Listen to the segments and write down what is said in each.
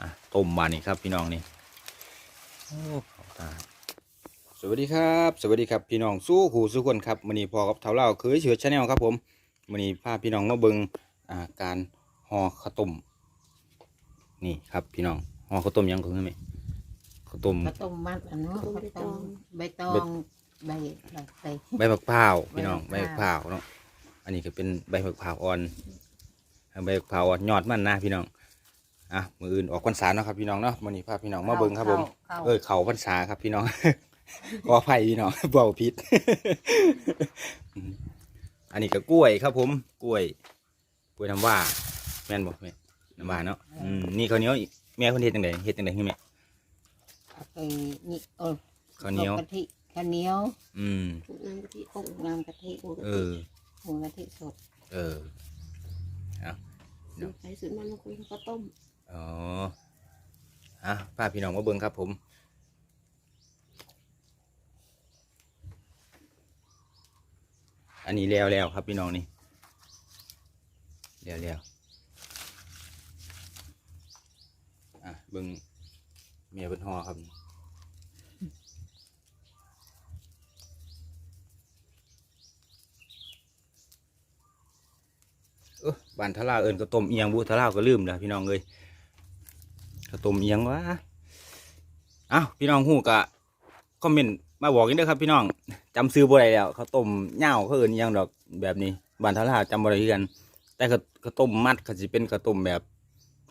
อะต้มมานี่ครับพี่น้องนี่โอ้เข้าตาสวัสดีครับ สวัสดีครับพี่น้องสู้หูสู้คนครับมื้อนี้พอกับเท่าเล่าเคยเฉือชาแนลครับผมมื้อนี้พาพี่น้องมาเบิ่งอ่าการห่อข้าวต้มนี่ครับพี่น้องห่อข้าวต้มยังคือไหมข้าวต้มข้าวต้มมัดอันนู้นต้มข้าวใบตต้อมงใบตองใบอะไรใบใบมะพร้าวพี่น้องใบใบมะมะพพร้าร้าววเนาะอันนี้ก็เป็นใบมะพร้าวอ่อนใบมะพร้าวอ่อนยอดมันนะพี่น้อง อะมืออื่นออกพรรษาเนาะครับพี่น้องเนาะมื้อนี้พาพี่น้องมาเบิ่งครับผม เข้าเออเขาพรรษาครับพี่น้อง ขออภัยพี่น้อง เบาพิษ อันนี้ก็กล้วยครับผมกล้วยกล้วยน้ำว่าแม่นบอกแม่น้ำว่าเนาะอืมนี่ข้าวเหนียวอีกแม่คนเฮ็ดจังไดเฮ็ดจังไดให้แม่เอาไปนี่เออข้าวเหนียว กะทิข้าวเหนียวอืม น้ำกะทิคลุกน้ำกะทิเออหุงกะทิสดเออสูตรไปสูตรมันบางคนเขาก็ต้ม อ๋ออะพาพี่น้องมาเบิ่งครับผม อันนี้แล้วแล้วครับพี่น้องนี่แล้วแล้วอะเบิ่งเมียเป็นหอครับเออบานทะลาเอิญก็ต้มเอียงบุทะลาก็ลืมแล้วพี่น้องเลย ต้มเอียงวะอ้าวพี่น้องหูกะคอมเมนต์มาบอกกันเด้อครับพี่น้องจำซื้อบ่ได้แล้วเขาต้มเหย้าเขาเอิญเอียงดอกแบบนี้บ้านทะลาจำบ่ได้คือกัน แต่เขาเขาต้มมัดเขาสิเป็นข้าวต้มแบบ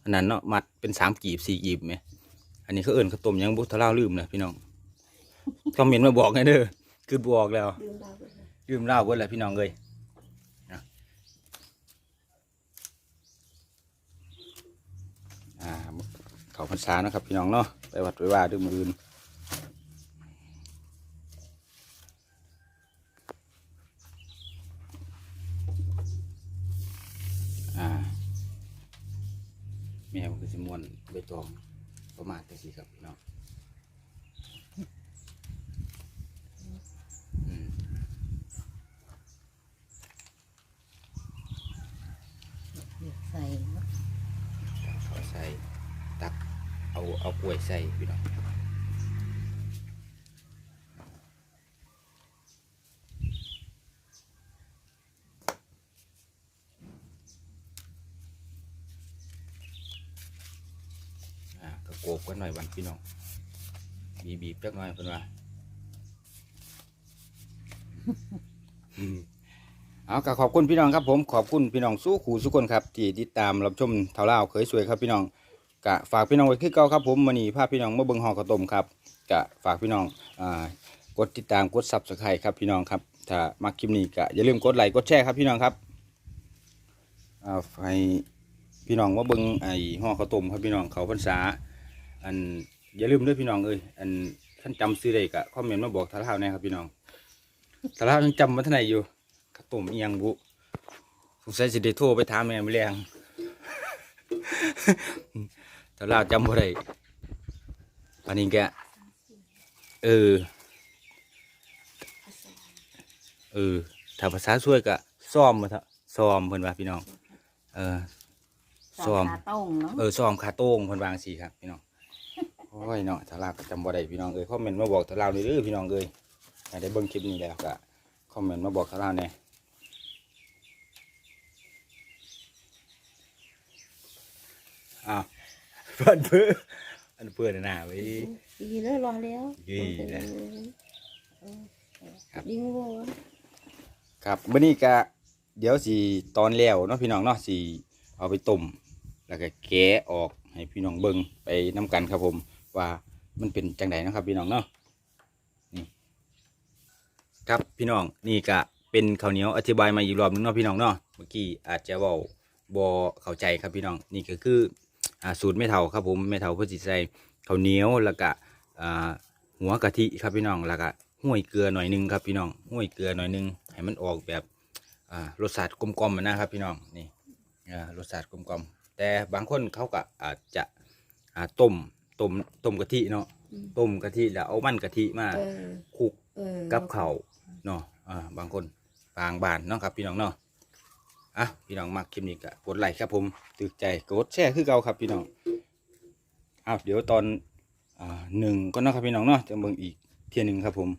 อันนั้นเนาะมัดเป็นสามกีบสี่กีบไหมอันนี้เขาเอิญข้าวต้มหยังบุทะลาลืมนะพี่น้องคอมเมนต์มาบอกไงเด้อคือบอกแล้วลืมดาวไปเลยลืมเล่าเบิดแล้วพี่น้องเลยนะอ่า เขาพรรษาเนาะครับพี่น้องเนาะไปวัดไปว่าด้วยมืออื่นอ่าแม่ผมคือสิมวนใบตองประมาณจังสี่ครับพี่น้องอืมใส่เนาะเขาใส่ ตัก เอาเอากล้วยใส่พี่น้องอ่าก็โกบกันหน่อยวันพี่น้องบีบีบจักหน่อยเพิ่นว่าอืมเอาขอบคุณพี่น้องครับผมขอบคุณพี่น้องสู้ขู่สุกคนครับ ที่ติดตามรับชมเท่าเล่าเคยสวยครับพี่น้อง กะฝากพี่น้องไว้คือเก่าครับผมมันนี้พาพพี่น้องมาเบิ่งหอข้าวต้มครับกะฝากพี่น้องอ่ากดติดตามกดซับสไครต์ครับพี่น้องครับถ้ามักคลิปนี้ก็อย่าลืมกดไลค์กดแชร์ครับพี่น้องครับอ่าให้พี่น้องมาเบิ่งไอ้ห่อข้าวต้มครับพี่น้องเขาพรรษา อันอย่าลืมด้วยพี่น้องเอ้ยอันท่านจำซื้อได้ก็คอมเมนต์มาบอกทาเล่าแนะครับพี่น้องทาเล่าวยังจำมาท่านไหนอยู่ข้าวต้มเอียงบุสงสัยสิได้โทรไปถามแม่ไม่แรง ถ้าลาวจำบ่ได้อันนี้แกเออเออถ้าภาษาช่วยก็ซ้อมมาเถอะซ้อมเพิ่นว่าพี่น้อง เออซ้อมขาต้งเนาะเออซ้อมคาโต้งเพิ่นวาจั่งสีครับ พี่น้องโอ้ยเนาะถ้าลาวก็จำบ่ได้พี่น้องเอ้ยคอมเมนต์มาบอกถ้าลาวนี่เด้อพี่น้องเอ้ยให้ได้เบิ่งคลิปนี้แล้วก็คอมเมนต์มาบอกถ้าลาวแหน่อ้าว เพื่อนเพื่ออันเพื่อนน่ะไว้ดีเลยรอแล้วดีนะครับดิ้งโว้ครับมื้อนี้ก็เดี๋ยวสิตอนแล้วเนาะพี่น้องเนาะสิเอาไปต้มแล้วก็แกะออกให้พี่น้องเบิ่งไปน้กันครับผม ว่ามันเป็นจังไดนะครับ พี่น้องเนาะนี่ครับพี่น้องนี่ก็เป็นข้าวเหนียวอธิบายมาอีกรอบนึงเนาะพี่น้องเนาะเมื่อกี้อาจจะเว้าบ่เข้าใจครับพี่น้องนี่ก็คือ สูตรไม่เท่าครับผมไม่เท่าเพื่อสิใส่ข้าวเหนียวแล้วก็อ่าหัวกะทิครับพี่น้องแล้วก็ห้วยเกลือหน่อยหนึงครับพี่น้องห้วยเกลือหน่อยหนึงให้มันออกแบบอ่ารสชาติกลมๆนะครับพี่น้องนี่อ่ารสชาติกลมๆแต่บางคนเขาก็อาจจะอ่าต้มต้มต้มกะทิเนาะต้มกะทิแล้วเอามันกะทิมาเออคลุกเออกับเขาวเนาะอ่าบางคนบางบ้านเนาะครับพี่น้องเนาะ อะพี่น้องมักคลิปนี้ก็กดไลค์ครับผมตึกใจกดแชร์คือเก่าครับพี่น้องอ้าวเดี๋ยวตอนอ่าหนึ่งก็นะครับพี่น้องเนาะจะเบิ่งอีกเที่ยหนึ่งครับผม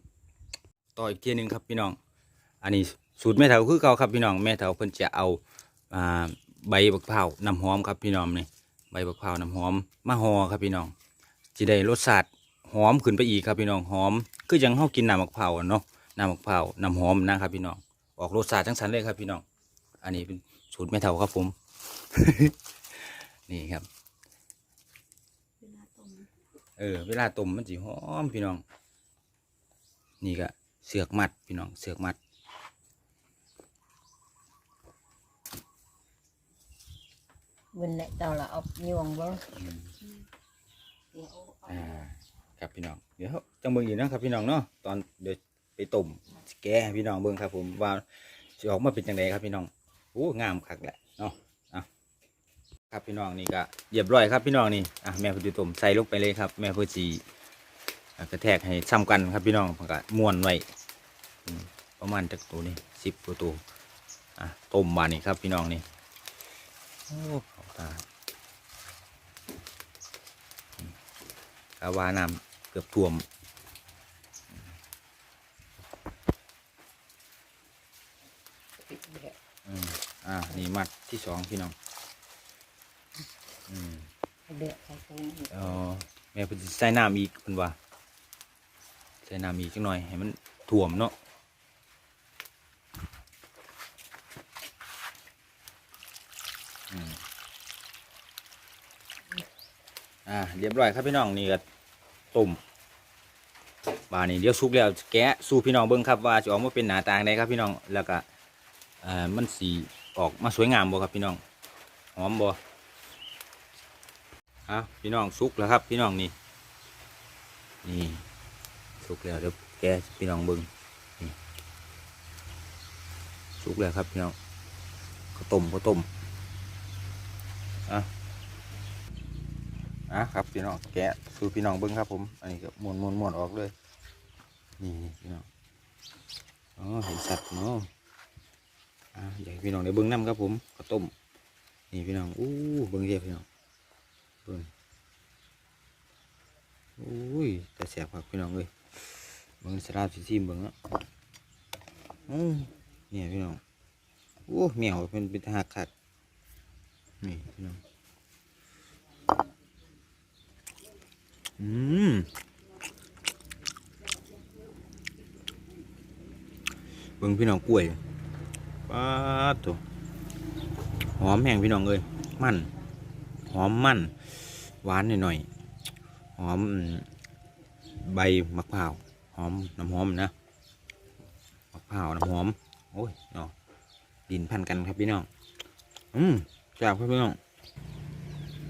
ต่ออีกเที่ยหนึ่งครับพี่น้อง อันนี้สูตรแม่เฒ่าคือเก่าครับพี่น้องแม่เฒ่าเพิ่นจะเอาอ่าใบบักพร้าวน้ำหอมครับพี่น้องนี่ใบบักพร้าวน้ำหอมมาห่อครับพี่น้องจะได้รสชาติหอมขึ้นไปอีกครับพี่น้องหอมคือยังเฮากินน้ำบักพร้าวเนาะน้ำบักพร้าวน้ำหอมนะครับพี่น้องออกรสชาติจังสันเลยครับพี่น้อง อันนี้เป็นสูตรแม่เฒ่าครับผม นี่ครับเวลาต้มเออ เวลาต้มมันสิหอมพี่น้อง นี่ก็เสือกมัดพี่น้อง เสือกมัด bên lại tao là ốc nhuồng bơ เดี๋ยวเอาอ่า ครับพี่น้อง เดี๋ยวจังเบิ่งอีกนะครับพี่น้องเนาะ ตอนเดี๋ยวไปต้มสิแกะให้พี่น้องเบิ่งครับ ผมว่าสิออกมาเป็นจังไดครับพี่น้อง โอ้งามคักแหละเนาะอะครับพี่น้องนี่ก็เรียบร้อยครับพี่น้องนี่อะแม่พิ่นสิต้มใส่ลงไปเลยครับ แม่พิ่นสิอะกระแทกให้ซ้ำกันครับพี่น้องเพิ่นก็ม้วนไว้ประมาณจักตัวนี่10ตัวตัวอะต้มมานี่ครับพี่น้องนี่โอ้ข้าตากาวาน้ำเกือบท่วม อืมอ่า นี่มัดที่สองพี่น้อง อืม được hay không เออแม่เพิ่นสิใส่น้ำอีกเพิ่นว่า ใส่น้ำอีกจังหน่อย ให้มันท่วมเนาะอืมอ่า เรียบร้อยครับพี่น้องนี่ก็ต้มบานี่เดี๋ยวสุกแล้วแกะสู้พี่น้องเบิ่งครับว่าจะออกมาเป็นหน้าตาใดครับพี่น้องแล้วก็อ่ามันสี ออกมาสวยงามบ่ครับพี่น้องหอมบ่อะพี่น้องสุกแล้วครับ พี่น้องนี่นี่สุกแล้วเดี๋ยวแกพี่น้องเบิ่งนี่สุกแล้วครับพี่น้องข้าวต้มข้าวต้มอะอะครับพี่น้องแกะสูพี่น้องเบิ้งครับผมอันนี้ก็ม้วนม้วนม้วนออกเลยนี่พี่น้องอ๋อเห็นสัตว์เนาะ อะอยากพี่น้องได้เบิ้งน้ำครับผมข้าวต้มนี่พี่น้องอู้เบิ้งเรียบพี่น้องเบิ้งอุ้ยแต่แสบครับพี่น้องเลยเบิ้งสลาบสีซีมเบิ้งอะอือเนี่ยพี่น้องโอ้แมวเป็นเป็นหักขัดนี่พี่น้องอืมเบิ่งพี่น้องกล้วย ป้าตัวหอมแห้งพี่น้องเอ้ยมันหอมมันหวานหน่อยๆหอมใบมะพร้าวหอมน้ำหอมนะมะพร้าวน้ำหอมโอ้ยเนาะดินพันกันครับพี่น้องอืมจ้าบครับพี่น้อง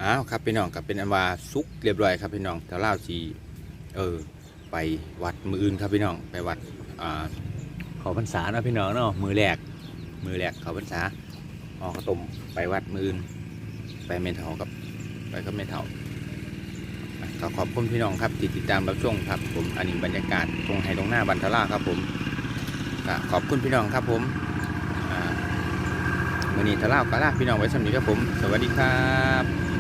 อ้าวครับพี่น้องกับเป็นอันว่าซุกเรียบร้อยครับพี่น้องแต่เล่าสีเออไปวัดมืออื่นครับพี่น้องไปวัดอ่าขาพรรษาเนาะพี่น้องเนาะมือแรก มือแรกเขาพรรษาออกขต้มไปวัดมืออื่นไปเมนเทากับ ไปกับเมนเทาอะก็ขอบคุณพี่น้องครับที่ติดตามรับชมครับผมอันนี้บรรยากาศตรงไฮตรงหน้าบันทล่าครับผมขอบคุณพี่น้องครับผมอ่ามื่อนี้ทล่าก็ลาพี่น้องไว้สำนี้ครับผม สวัสดีครับ